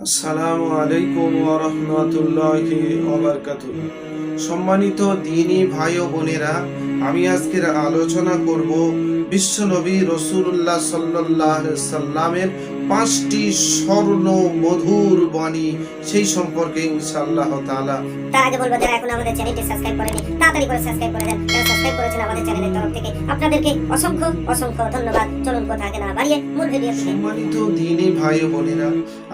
আসসালামু আলাইকুম ওরহমতুল্লাহি ওবরকাতুহ সম্মানিত দিনী ভাই ও বোনেরা, আমি আজকের আলোচনা করব বিশ্ব নবী রসুল্লাহ সাল্লাহ সাল্লামের পাঁচটি স্বর্ণ মধুর বাণী সেই সম্পর্কে ইনশাআল্লাহ তাআলা তার আগে বলব যারা এখন আমাদের চ্যানেলটি সাবস্ক্রাইব করেনি তাড়াতাড়ি করে সাবস্ক্রাইব করে দেন। যারা সাবস্ক্রাইব করেছেন আমাদের চ্যানেলের তরফ থেকে আপনাদেরকে অসংখ্য অসংখ্য ধন্যবাদ। চলুন কথা আগে না বাড়িয়ে মূল ভিডিও সম্মানিত দিনী ভাই বোনেরা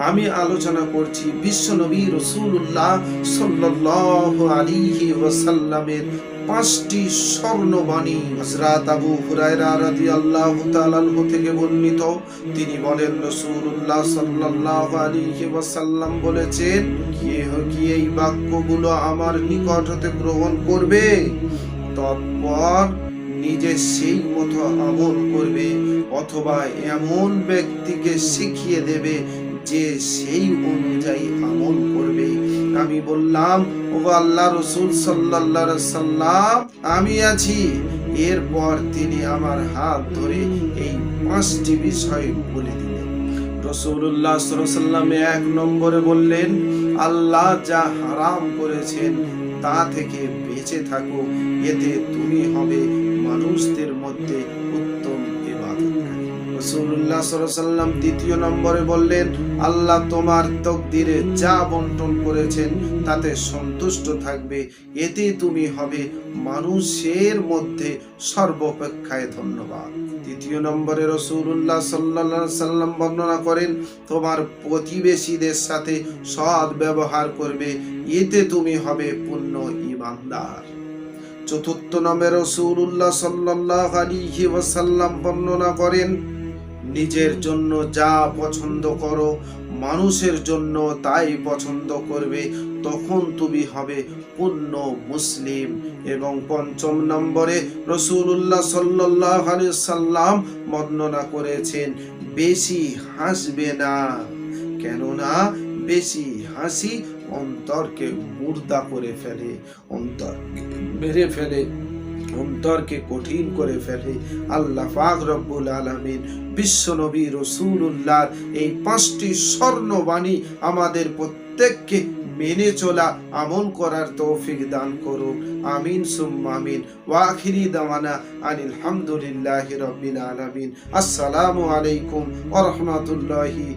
আমি আলোচনা করছি বিশ্ব নবী রসুল্লাহ সাল্লাল্লাহু আলাইহি ওয়াসাল্লামের পাঁচটি স্বর্ণবাণী হযরত আবু হুরায়রা রাদিয়াল্লাহু তাআলা আনহু থেকে বর্ণিত। তিনি বলেন, রাসূলুল্লাহ সাল্লাল্লাহু আলাইহি ওয়াসাল্লাম বলেছেন, কে কি এই বাক্যগুলো আমার নিকট হতে গ্রহণ করবে? তৎপর নিজে সেই মতো আমল করবে অথবা এমন ব্যক্তিকে শিখিয়ে দেবে যে সেই অনুযায়ী আমল করবে। আমি বললাম, ও আল্লাহ রসুল সাল্লাহ সাল্লাম আমি আছি। এরপর তিনি আমার হাত ধরে এই পাঁচটি বিষয় বলে দিলেন। রসুল্লাহ সাল্লাম এক নম্বরে বললেন, আল্লাহ যা হারাম করেছেন তা থেকে বেঁচে থাকো, এতে তুমি হবে মানুষদের মধ্যে রাসূলুল্লাহ সাল্লাম দ্বিতীয় নম্বরে বললেন, আল্লাহ তোমার তকদিরে যা বন্টন করেছেন তাতে সন্তুষ্ট থাকবে। এতে তুমি হবে মানুষের মধ্যে সর্বপেক্ষায় ধন্যবাদ। তৃতীয় নম্বরে রসুল্লাহ সাল্লাহ সাল্লাম বর্ণনা করেন, তোমার প্রতিবেশীদের সাথে সৎ ব্যবহার করবে। এতে তুমি হবে পূর্ণ ইমানদার চতুর্থ নম্বরে রসুল্লাহ সাল্লাহ আলিহি ওয়াসাল্লাম বর্ণনা করেন নিজের জন্য যা পছন্দ করো, মানুষের জন্য তাই পছন্দ করবে, তখন তুমি হবে পূর্ণ মুসলিম। এবং পঞ্চম নম্বরে রসুল্লাহ সাল্লাহ সাল্লাম বর্ণনা করেছেন, বেশি হাসবে না। কেননা বেশি হাসি অন্তরকে মুর্দা করে ফেলে অন্তরকে মেরে ফেলে। অন্তরকে কঠিন করে ফেলে। আল্লাহ পাক রব্বুল আলামিন বিশ্ব নবী রসুল্লাহ এই পাঁচটি স্বর্ণবাণী আমাদের প্রত্যেককে মেনে চলা, আমল করার তৌফিক দান করুক। আমিন, সুম্মা ওয়াখিরি দাওয়ানা আনিল হামদুলিল্লাহি রাব্বিল আলামিন। আসসালামু আলাইকুম ওয়া রাহমাতুল্লাহি